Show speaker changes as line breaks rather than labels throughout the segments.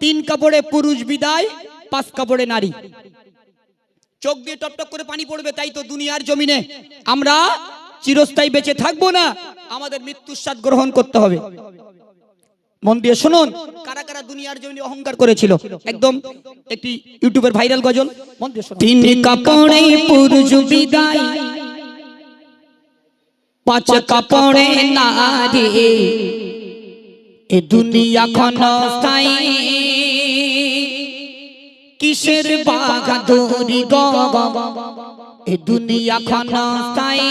তিন কাপড়ে পুরুষ বিদায় পাঁচ কাপড়ে নারী। চোখ দিয়ে টপটপ করে পানি পড়বে তাই তো দুনিয়ার জমিনে। আমরা চিরস্থায়ী বেঁচে থাকব না আমাদের মৃত্যুর স্বাদ গ্রহণ করতে হবে। মন দিয়ে শুনুন কারা কারা দুনিয়ার জমিনে অহংকার করেছিল? একদম একটি ইউটিউবের ভাইরাল গজল। মন দিয়ে শুনুন। তিন কাপড়ে পুরুষ বিদায় পাঁচ কাপড়ে নারী। এ দুনিয়া ক্ষণস্থায়ী। কিসের বাগাদুরি গ এ দুনিয়া ক্ষণস্থায়ী।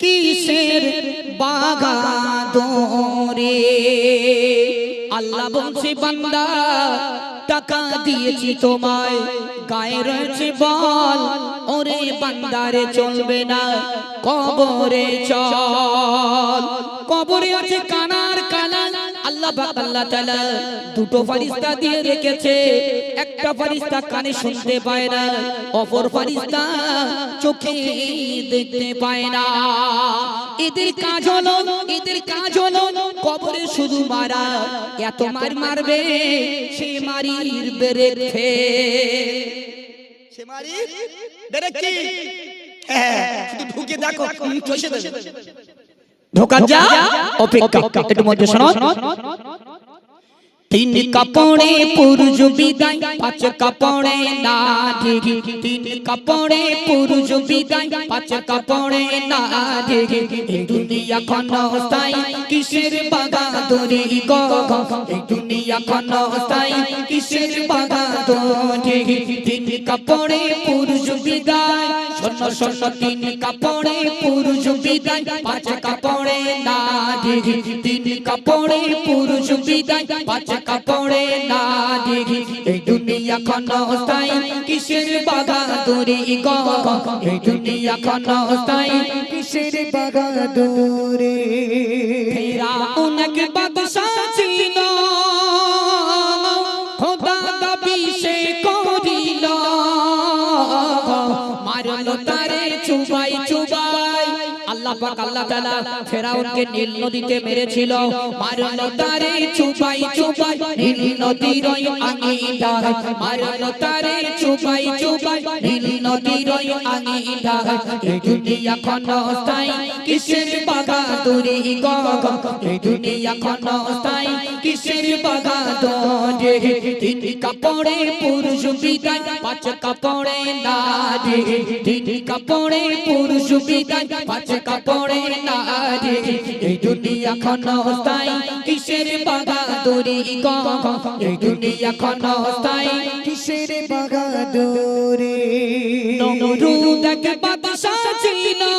কিসের বাগাদুরি আল্লাহ বলছে বান্দা টাকা দিয়েছি তোমায় গায়ে রয়েছে বল। ওরে বান্দারে চলবে না কবরে চল। কবরে আছে কানার কালা আল্লাহ পাক আল্লাহ তাআলা দুটো ফারিস্তা দিয়ে রেখেছে। একটা ফারিস্তা কানে শুনতে পায় না, অপর ফারিস্তা চোখে দেখতে পায় না। এদের কাজ হলো, এদের কাজ হলো কবরে শুধু মারা, এত মার মারবে সে মারির বেরেছে সে মারির হ্যাঁ শুধু ঢুকে দেখো দেবে। ঢোকার যা অপেক্ষা। একটু মধ্যে শোনো। তিন কাপড়ে পুরুষ বিদায় পাঁচ কাপড়ে নারী তিন কাপড়ে পুরুষ বিদায় পাঁচ কাপড়ে নারী এই দুনিয়া ক্ষণস্থায়ী কিসের বাগাদুরি গো? এই দুনিয়া ক্ষণস্থায়ী কিসের বাগাদুরি? তিন কাপড়ে পুরুষ বিদায় শোন শোন তিন কাপড়ে পুরুষ বিদায় পাঁচ কাপড়ে নারী তিন কাপড়ে পুরুষ বিদায় পাঁচ কাপড়ে নারী এই দুনিয়া ক্ষণস্থায়ী, কিসের বাগাদুরি গো? এই দুনিয়া ক্ষণস্থায়ী, কিসের মারলো তারে চুবাই চুবাই আল্লাহ পাক, আল্লাহ তাআলা ফেরাউনকে নীল নদীতে মেরেছিল। মারন তারে চুপাই চুপাই, নীল নদীর ওই আঙিনায় মারন তারে চুপাই চুপাই, নীল নদীর ওই আঙিনায় এই দুনিয়া ক্ষণস্থায়ী কিসের বাগাদুরি গো এই দুনিয়া ক্ষণস্থায়ী কিসের বাগাদুরি তিন কাপড়ে পুরুষ বিদায় পাঁচ কাপড়ে নারী। তিন কাপড়ে পুরুষ বিদায় পাঁচ কাপড়ে নারী। এই দুনিয়া ক্ষণস্থায়ী কিসের বাগাদুরি গো এই দুনিয়া ক্ষণস্থায়ী কিসের বাগাদুরি নমরুদ এক বাদশা ছিল। খোদার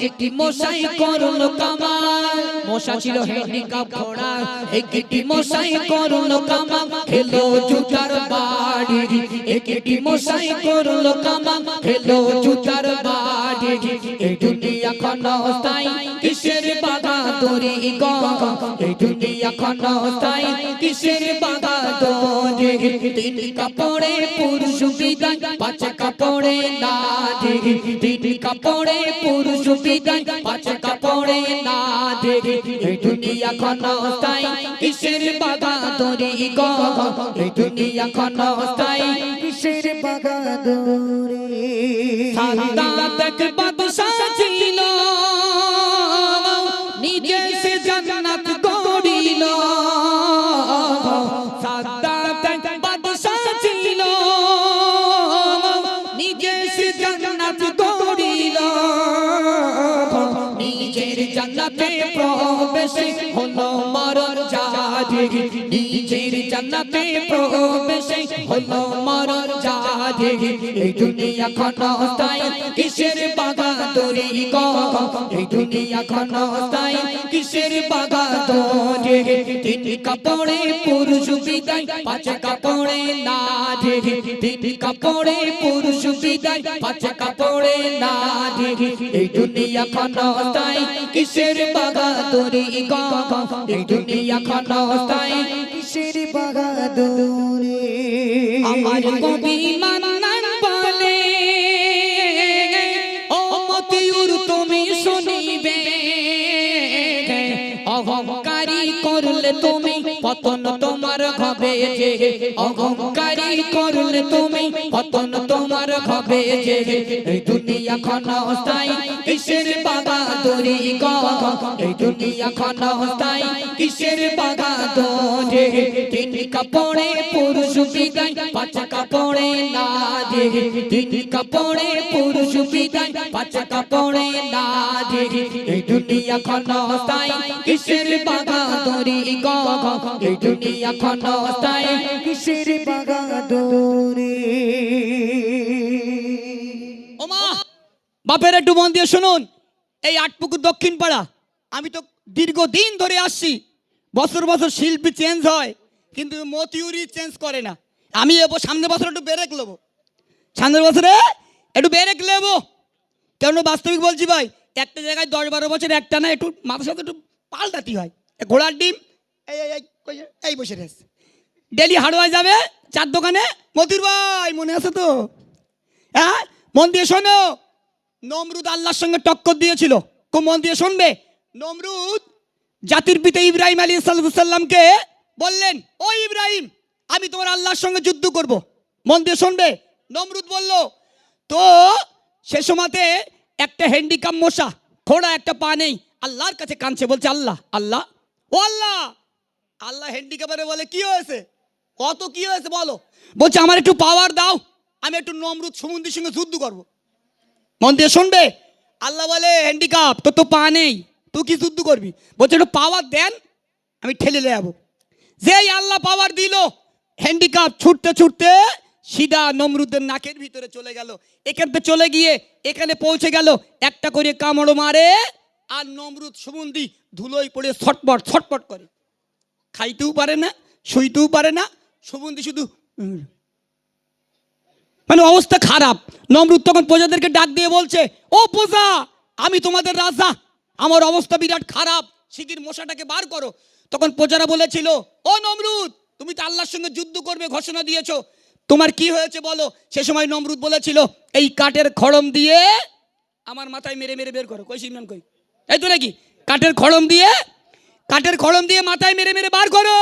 একটি মশাই করল কামাল। মশা ছিল হ্যান্ডিকাপ ঘোড়া একটি মশাই করল কামাল। খেলো জুতার বাড়ি একটি মশাই করল কামাল। খেলো জুতার বাড়ি দুনিয়া ক্ষণস্থায়ী কিসের বাগাদুরি এই দুনিয়া ক্ষণস্থায়ী কিসের বাগাদুরি তিন কাপড়ে পুরুষ বিদায়, পাঁচ কাপড়ে নারী তিন কাপড়ে পুরুষ বিদায় কিসের বাগাদুরি এই দুনিয়া ক্ষণস্থায়ী কিসের বাগাদুরি জান্নাতে প্রবেশ হলো মরণ জারি নিজের জান্নাতে প্রবেশ হলো মরণ জারি এই দুনিয়া ক্ষণস্থায়ী কিসের বাগাদুরি গো? এই দুনিয়া ক্ষণস্থায়ী কিসের বাগাদুরি তিন কাপড়ে পুরুষ বিদায়, পাঁচ কাপড়ে নারী তিন কাপড়ে পুরুষ বিদায়, পাঁচ কাপড়ে নারী এই দুনিয়া ক্ষণস্থায়ী কিসের বাগাদুরি গো এই দুনিয়া ক্ষণস্থায়ী। কিসের বাগাদুরি আমার কবি মান্নান বলে ও মতিউর
তুমি শুনিবে। অহংকারী করলে তুমি পতন তোমার হবে যে অহংকারী করলে তুমি পতন তোমার হবে যে। এই দুনিয়া ক্ষণস্থায়ী কিসের বাগাদুরি গো? এই দুনিয়া ক্ষণস্থায়ী কিসের বাগাদুরি? তিন কাপড়ে পুরুষ বিদায়, পাঁচ কাপড়ে না যে তিন কাপড়ে পুরুষ বিদায়, পাঁচ কাপড়ে না যে এই দুনিয়া ক্ষণস্থায়ী কিসের বাগাদুরি গো? এই দুনিয়া ক্ষণস্থায়ী কিসের ওমা, বাপের একটু মন দিয়ে শুনুন। এই আটপুকুর দক্ষিণ পাড়া, আমি তো দীর্ঘদিন ধরে আসছি। বছর বছর শিল্পী চেঞ্জ হয়, কিন্তু মতিউরি চেঞ্জ করে না। আমি এবো, সামনের বছর একটু বেরেক নেব। সামনের বছরে একটু বেরেক নেব। কেন বাস্তবিক বলছি ভাই, একটা জায়গায় দশ বারো বছর, একটা না একটু মাথার সাথে একটু পাল্টাতি হয়। ঘোড়ার ডিম, এই এই বসে রয়েছে। ডেলি হাড়োয়ায় যাবে, চার দোকানে? মতির ভাই, মনে আছে তো? হ্যাঁ? মন দিয়ে শোনো। নমরুদ আল্লাহর সঙ্গে টক্কর দিয়েছিল। কো, মন দিয়ে শুনবে। নমরুদ জাতির পিতা ইব্রাহিম আলী সাল্লামকে বললেন, ও ইব্রাহিম, আমি তোমার আল্লাহর সঙ্গে যুদ্ধ করব। মন দিয়ে শুনবে। নমরুদ বলল, তো সে সময়তে একটা হ্যান্ডিকাম মশা, ঘোড়া, একটা পা নেই, আল্লাহর কাছে কাঁদছে। বলছে, আল্লাহ আল্লাহ, ও আল্লাহ! আল্লাহ হ্যান্ডিক্যাপারে বলে, কি হয়েছে? কত কি হয়েছে বলো? বলছে, আমার একটু পাওয়ার দাও, আমি একটু নমরুদ সমুদ্রের সঙ্গে যুদ্ধ করব। মন দিয়ে শুনবে? আল্লাহ বলে হ্যান্ডিক্যাপ তোর তো পা নেই, তুই কি যুদ্ধ করবি? বলছে, একটু পাওয়ার দেন, আমি ঠেলে যাব। যেই আল্লাহ পাওয়ার দিল হ্যান্ডিক্যাপ ছুটতে ছুটতে সিধা নমরুদের নাকের ভিতরে চলে গেল। এখান থেকে চলে গিয়ে এখানে পৌঁছে গেল, একটা করে কামড় মারে আর নমরুদ সুমন্দি ধুলোয় পড়ে ছটপট ছটপট করে। খাইতেও পারে না, শুইতেও পারে না সুগন্ধি শুধু মানে অবস্থা খারাপ। নমরুদ তখন প্রজাদেরকে ডাক দিয়ে বলছে, ও প্রজা, আমি তোমাদের রাজা। আমার অবস্থা বিরাট খারাপ। শিগির মশাটাকে বার করো। তখন প্রজারা বলেছিল, ও নমরুদ, তুমি তো আল্লাহর সঙ্গে যুদ্ধ করবে, ঘোষণা দিয়েছ। তোমার কি হয়েছে বলো? সে সময় নমরুদ বলেছিল, এই কাঠের খড়ম দিয়ে আমার মাথায় মেরে মেরে বের করো। কই সিমরান, কই? এই তো নাকি? কাঠের খড়ম দিয়ে, কাঠের খড়ম দিয়ে মাথায় মেরে মেরে বার করো।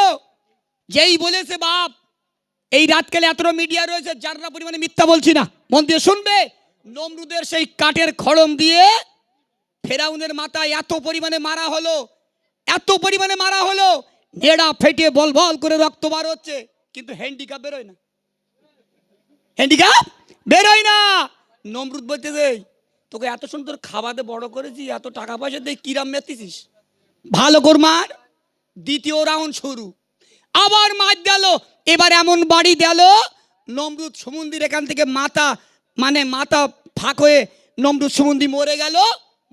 যেই বলেছে বাপ, এই রাতকালে এত মিডিয়া রয়েছে, যার না পরিমাণে মিথ্যা বলছি না। মন দিয়ে শুনবে, নমরুদের সেই কাঠের খড়ম দিয়ে ফেরাউনের মাথায় এত পরিমাণে মারা হলো, এত পরিমাণে মারা হলো, নেড়া ফেটে বল বল করে রক্ত বার হচ্ছে, কিন্তু হ্যান্ডিক্যাপ বেরোয় না। হ্যান্ডিক্যাপ বেরোয় না। নমরুদ বলতে দেই তোকে এত সুন্দর খাওয়াতে বড় করেছি, এত টাকা পয়সা দিয়ে কিরাম মেতেছিস? ভালো কর মার দ্বিতীয় রাউন্ড শুরু। আবার মাছ দেলো, এবার এমন বাড়ি দেলো, নমরুদ সমুন্দির এখান থেকে মাথা মানে মাথা ফাঁক হয়ে নমরুদ সমুন্দি মরে গেল,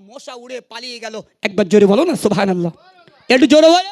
মশা উড়ে পালিয়ে গেল। একবার জোরে বলো না, সুবহানাল্লাহ। একটু জোরে বলো।